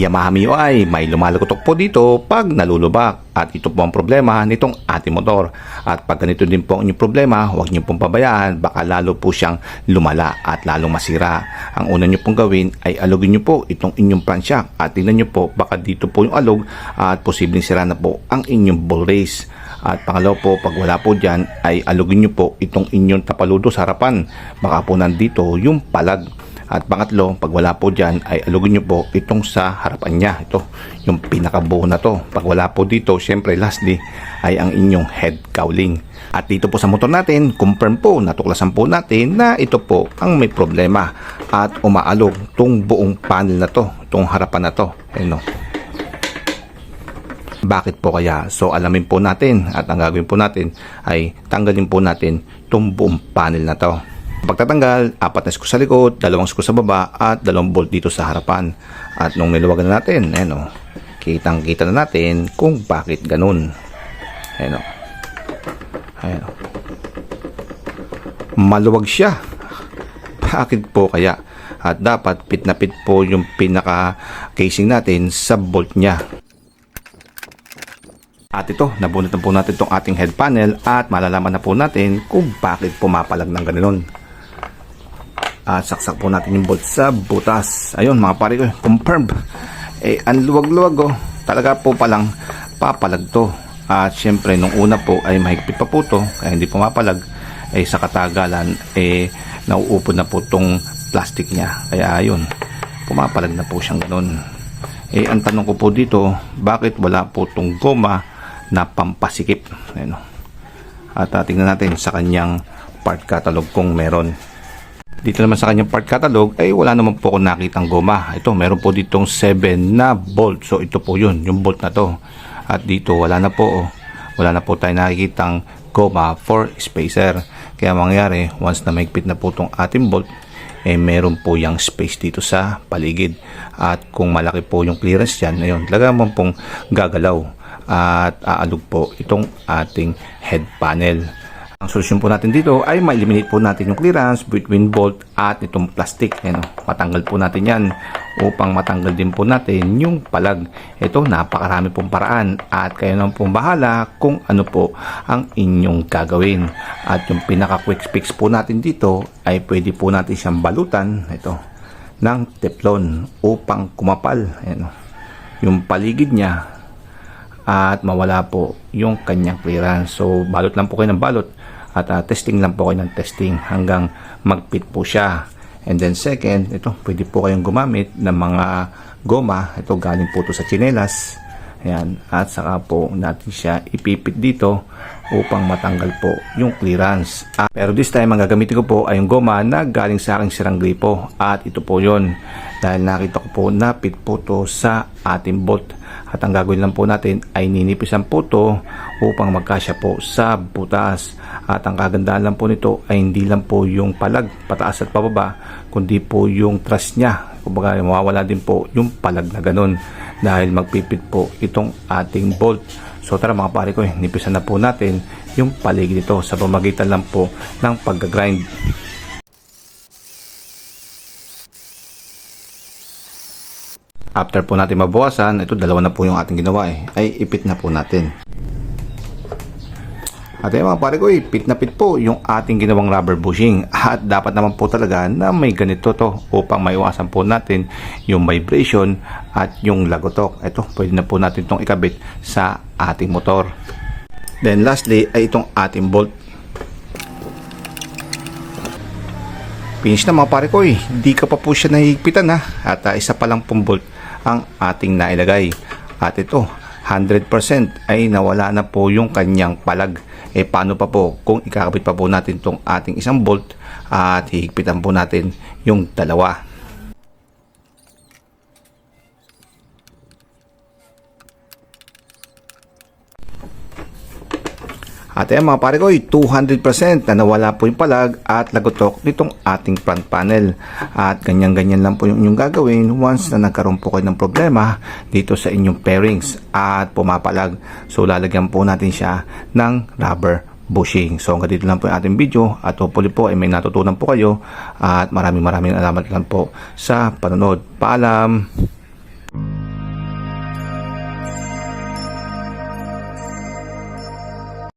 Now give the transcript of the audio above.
Yamaha MIUI may lumalagotok po dito pag nalulubak at ito po ang problema nitong ating motor. At pag ganito din po ang inyong problema, huwag niyo pong pabayaan, baka lalo po siyang lumala at lalong masira. Ang una niyo pong gawin ay alugin niyo po itong inyong pransya at tingnan niyo po baka dito po yung alog at posibleng sira na po ang inyong ball race. At pangalawa po, pag wala po dyan, ay alugin nyo po itong inyong tapaludo sa harapan. Baka po nandito yung palag. At pangatlo, pag wala po dyan, ay alugin nyo po itong sa harapan niya. Ito, yung pinakabuo na to. Pag wala po dito, syempre lastly, ay ang inyong head cowling. At dito po sa motor natin, confirm po, natuklasan po natin na ito po ang may problema. At umaalog tong buong panel na to, itong harapan na to. Ayun o. Bakit po kaya? So alamin po natin at ang gagawin po natin ay tanggalin po natin itong buong panel na to. Pagtatanggal, apat na screw sa likod, dalawang screw sa baba at dalawang bolt dito sa harapan. At nung niluwagan na natin, ayan o, kitang kita na natin kung bakit ganun. Ayan o. Ayan o. Maluwag siya. Bakit po kaya? At dapat pit na pit po yung pinaka casing natin sa bolt niya. At ito, nabunot na po natin itong ating head panel at malalaman na po natin kung bakit pumapalag ng ganoon. At saksak po natin yung bolt sa butas. Ayun mga pare ko, confirm. Eh, ang luwag-luwag oh. Talaga po palang papalag to. At syempre, nung una po ay mahigpit pa po to, kaya hindi pumapalag. Eh, sa katagalan, eh, nauupod na po tong plastic niya. Kaya ayun, pumapalag na po siyang ganun. Eh, ang tanong ko po dito, bakit wala po tong goma na pampasikip? Ayun, oh. At uh, tingnan natin sa kanyang part catalog kung meron. Dito naman sa kanyang part catalog ay wala naman po akong nakitang goma. Ito, meron po ditong 7 na bolt. So ito po yun, yung bolt na to. At dito wala na po, oh. wala na po tayo nakikitang goma for spacer. Kaya mangyari, once na maigpit na po itong ating bolt, eh meron po yung space dito sa paligid. At kung malaki po yung clearance dyan, ayun, talaga mo pong gagalaw at aalog po itong ating head panel. Ang solusyon po natin dito ay ma-eliminate po natin yung clearance between bolt at itong plastic. Ayan, matanggal po natin yan upang matanggal din po natin yung palag. Ito, napakarami pong paraan at kayo naman pong bahala kung ano po ang inyong gagawin. At yung pinaka quick fix po natin dito ay pwede po natin siyang balutan ito ng teflon upang kumapal. Ayan, yung paligid niya at mawala po yung kanyang clearance. So, balot lang po kayo ng balot at uh, testing lang po kayo ng testing hanggang magpit po siya. And then second, ito, pwede po kayong gumamit ng mga goma. Ito, galing po to sa chinelas. Ayan. At saka po natin siya ipipit dito upang matanggal po yung clearance. Ah, pero this time, ang gagamitin ko po ay yung goma na galing sa aking sirang gripo. At ito po yon Dahil nakita ko po na pit po to sa ating bolt. At ang gagawin lang po natin ay ninipisan po to upang magkasya po sa butas. At ang kagandahan lang po nito ay hindi lang po yung palag pataas at pababa, kundi po yung truss niya. Kumbaga mawawala din po yung palag na ganun dahil magpipit po itong ating bolt. So tara mga pare ko, nipisan na po natin yung paligid nito sa pamagitan lang po ng pag-grind. After po natin mabawasan, ito dalawa na po yung ating ginawa eh, ay ipit na po natin. At ayun mga pare ko, eh, pit na pit po yung ating ginawang rubber bushing. At dapat naman po talaga na may ganito to upang maiwasan po natin yung vibration at yung lagotok. Ito, pwede na po natin itong ikabit sa ating motor. Then lastly ay itong ating bolt. Finish na mga pare ko eh. Hindi ka pa po siya nahihigpitan ha. At uh, isa pa lang pong bolt ang ating nailagay. At ito, 100% ay nawala na po yung kanyang palag. Eh paano pa po kung ikakabit pa po natin tong ating isang bolt at hihigpitan po natin yung dalawa. At ayan mga pare ko, 200% na nawala po yung palag at lagotok nitong ating front panel. At ganyan-ganyan lang po yung inyong gagawin once na nagkaroon po kayo ng problema dito sa inyong pairings at pumapalag. So lalagyan po natin siya ng rubber bushing. So hanggang dito lang po yung ating video at hopefully po ay may natutunan po kayo at maraming maraming alamat lang po sa panonood. Paalam!